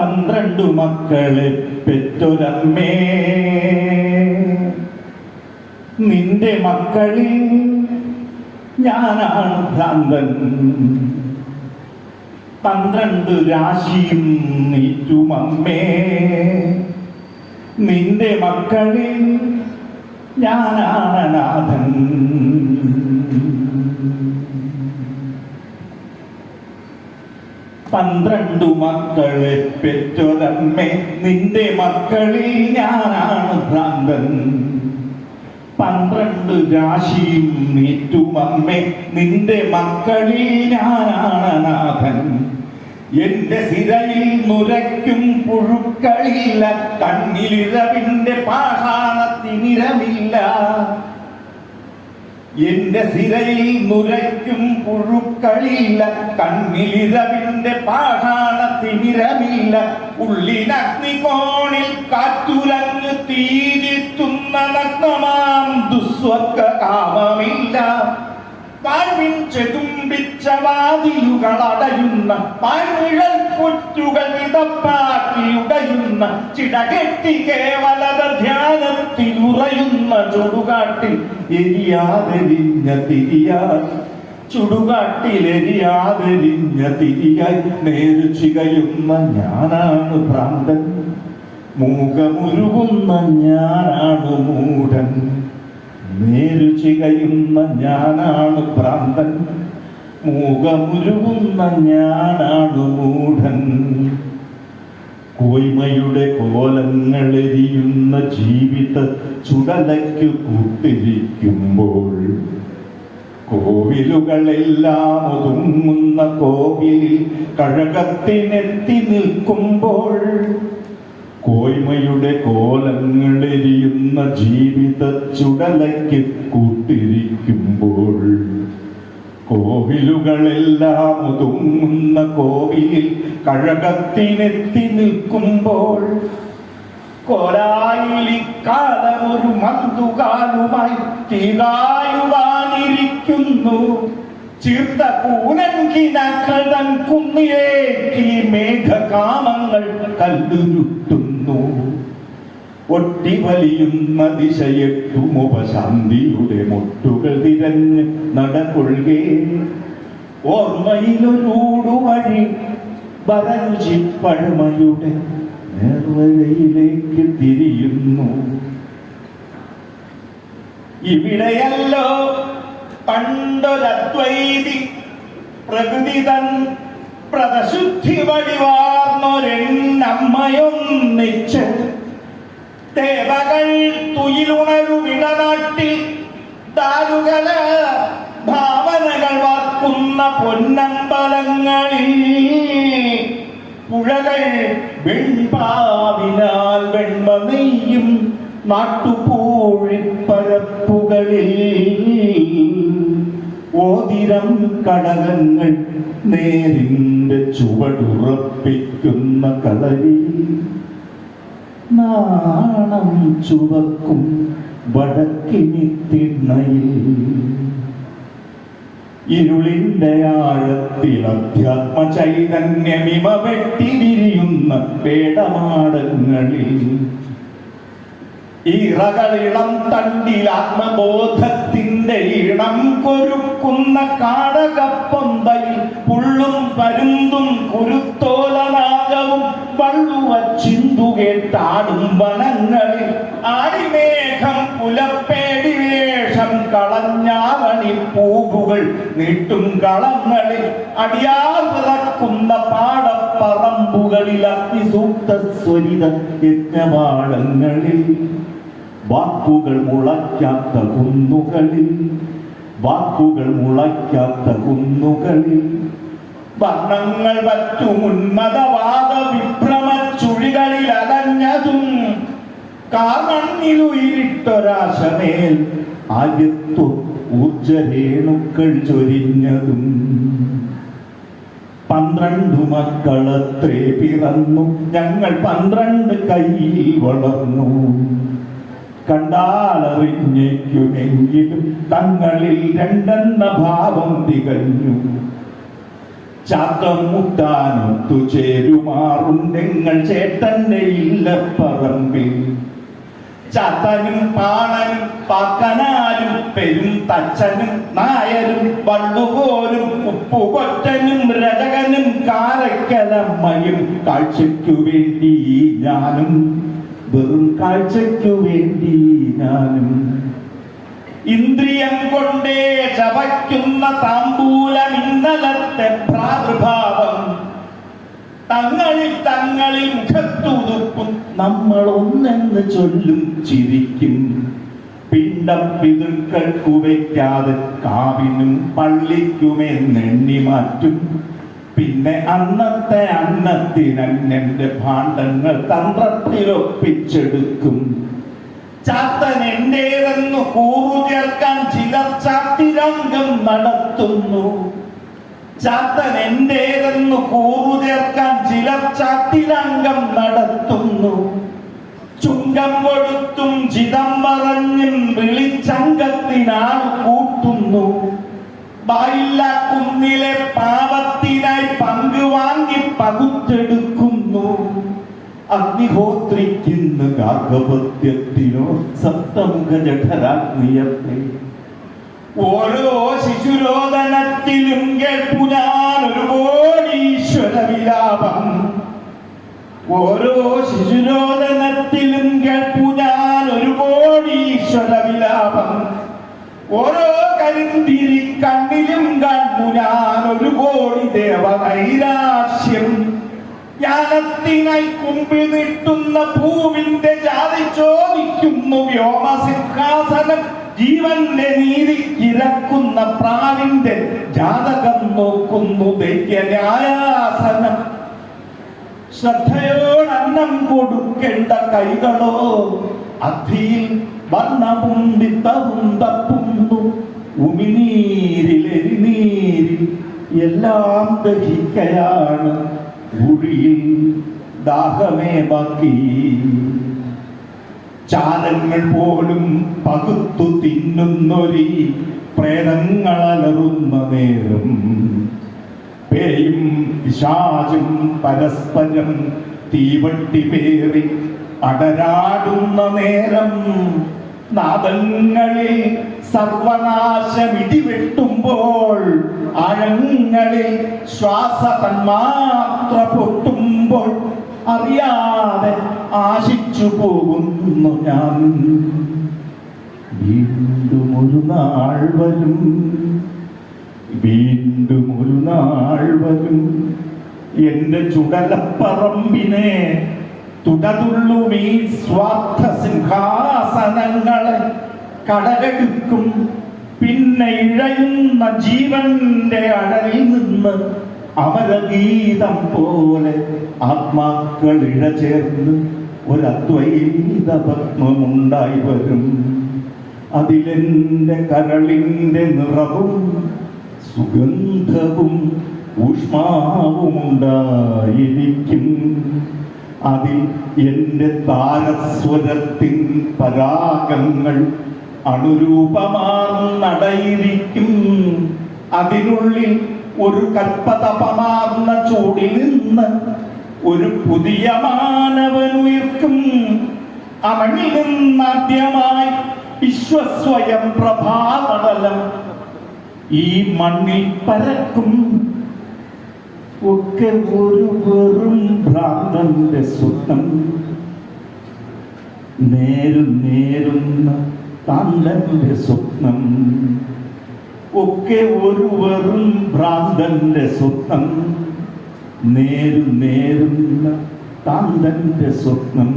പന്ത്രണ്ടു മക്കളെ പെറ്റൊരമ്മേ. നിന്റെ മക്കളിൽ ഞാനാണ് ഭ്രാന്തൻ. പന്ത്രണ്ട് രാശിയും നീറ്റുമമ്മേ. നിന്റെ മക്കളിൽ ഞാനാണ് നാഥൻ പന്ത്രണ്ടു മക്കളെ പെറ്റൊരമ്മേ നിന്റെ മക്കളിൽ ഞാനാണ് ഭ്രാന്തൻ. പന്ത്രണ്ട് രാശിയും നീറ്റുമമ്മേ നിന്റെ മക്കളിൽ ഞാനാണ് നാഥൻ. എന്റെ സിരയിൽ നുരയ്ക്കും പുഴുക്കളില്ല കണ്ണിലിരവിന്റെ പാഷാണത്തിനിരമില്ല. എന്റെ സിരയിൽ നുരയ്ക്കും പുഴുക്കളില്ല കണ്ണിലിരവിന്റെ പാഷാണത്തിനിരമില്ല ഉള്ളിനഗ്നികോണിൽ കാറ്റുരങ്ങ് തീരിത്തുന്ന നഗ്നമാം ദുസ്വർഗ കാമമില്ല പാഴ്വിൻ ചെതുമ്പിച്ച വാതിലുകൾ അടയുന്ന പാഴ്നിഴൽ പുറ്റുകൾ വിതപ്പാക്കി ഉടയുന്ന ചിടകെട്ടി കേവലത ധ്യാനത്തിലുറയുന്ന ചുടുകാട്ടിൽ എരിയാതെരിഞ്ഞ തിരിയാ ചുടുകാട്ടിലെരിയാതെരിഞ്ഞ തിരിയായി നേരു ഞാനാണ് ഭ്രാന്തൻ. മൂകമുരുകുന്ന ഞാനാണ് മൂഢൻ. നേരു ചികയുന്ന ഞാനാണ് ഭ്രാന്തൻ. മൂകമുരുകുന്ന ഞാനാണ് മൂഢൻ. കോയ്മയുടെ കോലങ്ങളെരിയുന്ന ജീവിത ചുടലയ്ക്ക് കൂട്ടിരിക്കുമ്പോൾ കോവിലുകളെല്ലാം ഒതുങ്ങുന്ന കോവിലിൽ കഴകത്തിനെത്തി നിൽക്കുമ്പോൾ കോയ്മയുടെ കോലങ്ങളെരിയുന്ന ജീവിത ചുടലയ്ക്ക് കൂട്ടിരിക്കുമ്പോൾ കോവിലുകളെല്ലാം ഒതുങ്ങുന്ന കോവിലിൽ കഴകത്തിനെത്തി നിൽക്കുമ്പോൾ കോലായിലിക്കാലം ഒരു മന്തുകാലുമായി തീരായുവാനിരിക്കുന്നു ചീർത്ത കൂനങ്കിനക്കടൻ കുന്നിലേക്ക് മേഘകാമങ്ങൾ കല്ലുരുട്ടുന്നു ഒട്ടി വലിയുന്ന ദിശയെട്ടുമുപശാന്തിയുടെ മുട്ടുകൾ തിരഞ്ഞ് നടകൊള്ളുകേ ഓർമ്മയിലൊരൂടുവഴി വരഞ്ചി പഴമയുടെ നേർവരയിലേക്ക് തിരിയുന്നു. ഇവിടെയല്ലോ പണ്ടൊരദ്വൈതി പ്രകൃതി തൻ പ്രതശുദ്ധി വഴിവാർന്നൊരെണ്ണമ്മയൊന്നിച്ച് ദേവകൾ തുയിലുണരുവിടനാട്ടിൽ ദാരുകല ഭാവനകൾ വാർക്കുന്ന പൊന്നമ്പലങ്ങളിൽ പുഴകൾ വെൺപാവിനാൽ വെണ്മ നെയ്യും നാട്ടുപൂഴിപ്പരപ്പുകളിൽ. ഓതിരം കടകങ്ങൾ നേരിന്റെ ചുവടുറപ്പിക്കുന്ന കളരി. നാണം ചുവക്കും വടക്കിനി തിണ്ണയിൽ ഇരുളിന്റെ ആഴത്തിൽ അധ്യാത്മ ചൈതന്യമിമ വെട്ടി വിരിയുന്ന പേടമാടങ്ങളിൽ. ഇറകളിളം തണ്ടിൽ ആത്മബോധത്തിന്റെ ഇണം കൊരുക്കുന്ന കാടകപ്പൊന്തയിൽ പുള്ളും പരുന്തും കുരുത്തോലനാഗവും വള്ളുവ ചിന്തു കേട്ടാടും വനങ്ങളിൽ. ആടിമേഘം പുലപ്പേടി വേഷം കളഞ്ഞാവണി പൂവുകൾ നീട്ടും കളങ്ങളിൽ. അടിയാർ പിറക്കുന്ന പാടപ്പറമ്പുകളിൽ അഗ്നിസൂക്ത സ്വരിത യജ്ഞവാളങ്ങളിൽ. വാക്കുകൾ മുളയ്ക്കാത്ത കുന്നുകളിൽ വാക്കുകൾ മുളയ്ക്കാത്ത കുന്നുകളിൽ. വർണങ്ങൾ വച്ചു ഉന്മതവാദ വിഭ്രമ ചുഴികളിൽ അലഞ്ഞതും കാമണ്ണിലുയിരിട്ടൊരാശമേൽ ആദ്യത്തു ഊർജരേണുക്കൾ ചൊരിഞ്ഞതും. പന്ത്രണ്ടു മക്കളത്രേ പിറന്നു ഞങ്ങൾ പന്ത്രണ്ട് കയ്യിൽ വളർന്നു. കണ്ടാലറിഞ്ഞേക്കുമെങ്കിലും തങ്ങളിൽ രണ്ടെന്ന ഭാവം തികഞ്ഞു. ചാത്തം മുട്ടാനൊത്തു ചേരുമാറും നിങ്ങൾ ചേട്ടന്റെ ഇല്ല പറമ്പിൽ ചാത്തനും പാണനും പാക്കനാരും പെരും തച്ചനും നായരും വള്ളുകോലും ഉപ്പുകൊറ്റനും രജകനും കാരക്കലമ്മയും കാഴ്ചയ്ക്കു വേണ്ടി ഞാനും വെറും കാഴ്ചയ്ക്കു വേണ്ടി ഞാനും ഇന്ദ്രിയം കൊണ്ടേ ചവയ്ക്കുന്ന താമ്പൂലം ഇന്നലത്തെ പ്രാദുർഭാവം തങ്ങളിൽ തങ്ങളിൽ മുഖത്തുതുപ്പും നമ്മൾ ഒന്നെന്ന് ചൊല്ലും ചിരിക്കും. പിണ്ടം പിതൃക്കൾക്കു വയ്ക്കാതെ കാവിനും പള്ളിക്കുമെന്നെണ്ണി മാറ്റും. പിന്നെ അന്നത്തെ അന്നത്തിനെന്റെ ഭാണ്ഡങ്ങൾ തന്ത്രത്തിലൊപ്പിച്ചെടുക്കും. ചാത്തൻ എന്റേതെന്ന് കൂറു ചേർക്കാൻ ചിലർ ചാത്തിരംഗം നടത്തുന്നു. ചാത്തൻ എന്റേതെന്ന് കൂറു ചേർക്കാൻ ചിലർ ചാത്തിരംഗം നടത്തുന്നു. ചുങ്കം കൊടുത്തും ചിതം പറഞ്ഞും വിളിച്ചംഗത്തിനാൾ കൂട്ടുന്നു. ബായില്ല കുന്നിലെ പാപത്തിനായി പങ്ക് വാങ്ങി പകുത്തെടുക്കുന്നു. അഗ്നിഹോത്രിക്കുന്ന ഗാർഹപത്യത്തിനോ സപ്തമുഖ ജഠരാഗ്നിയത്തെ ഓരോ ശിശുരോദനത്തിലും കേൾപ്പുനാൻ ഒരു കോടീശ്വര വിലാപം ഓരോ ശിശുരോദനത്തിലും കേൾപ്പുനാൻ ഒരു കോടീശ്വര വിലാപം ഓരോ കരിന്തിരി ഒരു കോടി ദേവനൈരാശ്യം ജ്ഞാനത്തിനായി കുമ്പിൽ നീട്ടുന്ന പൂവിന്റെ ജാതി ചോദിക്കുന്നു വ്യോമസിംഹാസനം. ജീവന്റെ നീതി ഇറക്കുന്ന പ്രാവിന്റെ ജാതകം നോക്കുന്നു ദൈത്യന്യായാസനം ശ്രദ്ധയോടന്നം കൊടുക്കേണ്ട കൈകളോ അധിയിൽ വർണവും വിത്തവും തപ്പുന്നു. ഉമിനീരിലെരിനീരിൽ എല്ലാം ദഹിക്കയാണ് ഉഴിയിൽ ദാഹമേ ബാക്കി. ചാരങ്ങൾ പോലും പകുത്തു തിന്നുന്നൊരി പ്രേതങ്ങളലറുന്ന നേരം. പേയും പിശാചും പരസ്പരം തീവട്ടി പേറി അടരാടുന്ന നേരം നാദങ്ങളിൽ സർവനാശം ഇടിവെട്ടുമ്പോൾ ആഴങ്ങളിൽ ശ്വാസ തന്മാത്ര പൊട്ടുമ്പോൾ അറിയാതെ ആശിച്ചു പോകുന്നു ഞാൻ. വീണ്ടും ഒരു നാൾ വരും. വീണ്ടും ഒരു നാൾ വരും. എന്റെ ചുടലപ്പറമ്പിനെ തുടതുള്ളും ഈ സ്വാർത്ഥ സിംഹാസനങ്ങളെ കടലെടുക്കും. പിന്നെ ഇഴയുന്ന ജീവന്റെ അടലിൽ നിന്ന് അമരഗീതം പോലെ ആത്മാക്കൾ ഇഴ ചേർന്ന് ഒരദ്വൈത പത്മമുണ്ടായി വരും. അതിലെന്റെ കരളിന്റെ നിറവും സുഗന്ധവും ഊഷ്മാവും ഉണ്ടായിരിക്കും. അതിൽ എന്റെ താരസ്വരത്തിൻ പരാഗങ്ങൾ അണുരൂപമാർന്നടയിരിക്കും അതിനുള്ളിൽ ഒരു കൽപ്പതപമാർന്ന ചൂടിൽ നിന്ന് ഒരു പുതിയ മാനവനുയർക്കും അവനിൽ നിന്നാദ്യമായി വിശ്വസ്വയം പ്രഭാതലം ഈ മണ്ണിൽ പരക്കും. ഒക്കെ ഒരു വെറും ഭ്രാന്തന്റെ സ്വപ്നം. നേരും നേരുന്ന താന്തന്റെ സ്വപ്നം. ഒക്കെ ഒരു വെറും ഭ്രാന്തന്റെ സ്വപ്നം. നേരും നേരുന്ന താന്തന്റെ സ്വപ്നം.